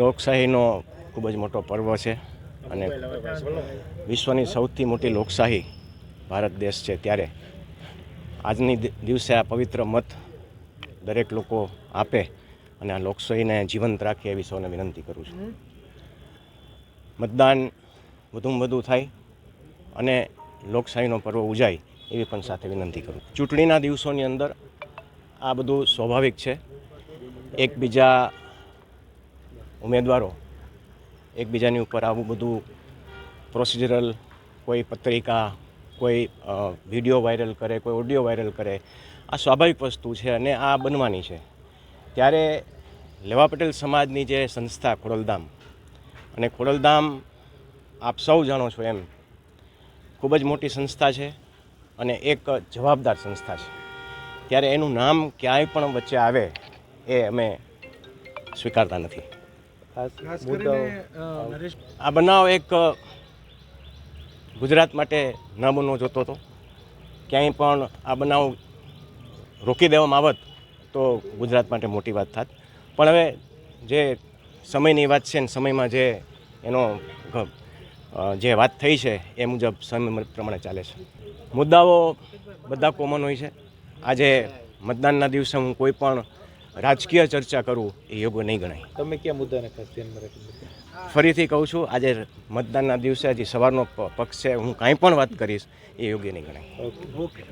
લોકશાહીનો ખૂબ જ મોટો પર્વ છે અને વિશ્વની સૌથી મોટી લોકશાહી ભારત દેશ છે ત્યારે. આજની દિવસે આ પવિત્ર મત દરેક લોકો આપે અને આ લોકશાહીને જીવંત રાખે એવી સૌને વિનંતી કરું છું. મતદાન વધુમાં વધુ થાય અને લોકશાહીનો પર્વ ઉજાય એવી પણ સાથે વિનંતી કરું ચૂંટણીના દિવસોની અંદર આ બધું સ્વાભાવિક છે. એકબીજા ઉમેદવારો એકબીજાની ઉપર આવું બધું પ્રોસિજરલ કોઈ પત્રિકા, કોઈ વીડિયો વાયરલ કરે, કોઈ ઓડિયો વાયરલ કરે, આ સ્વાભાવિક વસ્તુ છે અને આ બનવાની છે. ત્યારે લેવા પટેલ સમાજની જે સંસ્થા ખોડલધામ અને ખોડલધામ આપ સૌ જાણો છો એમ, ખૂબ જ મોટી સંસ્થા છે અને એક જવાબદાર સંસ્થા છે. ત્યારે એનું નામ ક્યાંય પણ વચ્ચે આવે એ અમે સ્વીકારતા નથી. ખાસ મુદ્દાઓ. આ બનાવ એક ગુજરાત માટે ન બનવો જોતો હતો. ક્યાંય પણ આ બનાવ રોકી દેવામાં આવત તો ગુજરાત માટે મોટી વાત થાત. પણ હવે જે સમયની વાત છે ને સમયમાં જે એનો જે વાત થઈ છે એ મુજબ સમય પ્રમાણે ચાલે છે. મુદ્દાઓ બધા કોમન હોય છે. આજે મતદાનના દિવસે હું કોઈ પણ રાજકીય ચર્ચા કરું એ યોગ્ય નહીં ગણાય. તમે ક્યાં મુદ્દાને ખાસ ધ્યાનમાં રાખી ફરીથી કહું છું આજે મતદાનના દિવસે આજે સવારનો પક્ષ છે હું કાંઈ પણ વાત કરીશ એ યોગ્ય નહીં ગણાય. Okay okay.